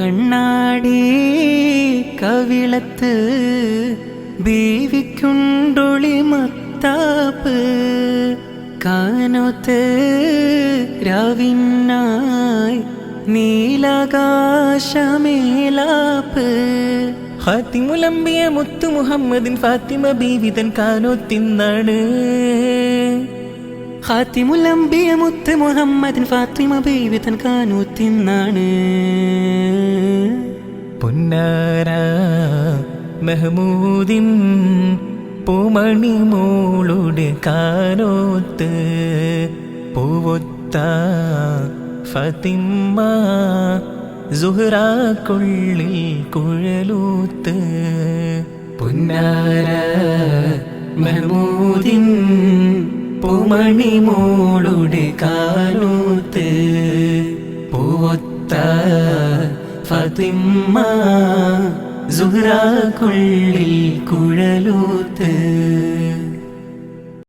കണ്ണാടി കവിളത്ത് ബീവിക്കുണ്ടൊളി മത്താപ്പ്. കാനോത്ത് രാവിനായി നീലാകാശമേലാപ്പ്. ഫാത്തിമുലമ്പിയ മുത്തു മുഹമ്മദിൻ ഫാത്തിമ ബീവിതൻ കാനോത്തിന്നാണ് ഹാത്തിമുലമ്പിയ മുത്ത് മുഹമ്മദിൻ ഫാത്തിമ ബീവിതൻ കാനൂത്തിന്നാണ് പൊന്നാര മെഹമൂദിൻ പൂമണി മോളുടെ കാനോത്ത് പൂവൊത്ത ഫതിമ്മ സുഹ്റാക്കുള്ളിൽ കുഴലൂത്ത് പൊന്നാര മെഹമൂദിൻ പൂമണി മോളുടെ കാനൂത്ത് പൂവൊത്ത ഫതിമ്മ സുഹ്റാക്കുള്ളിൽ കുഴലൂത്ത്.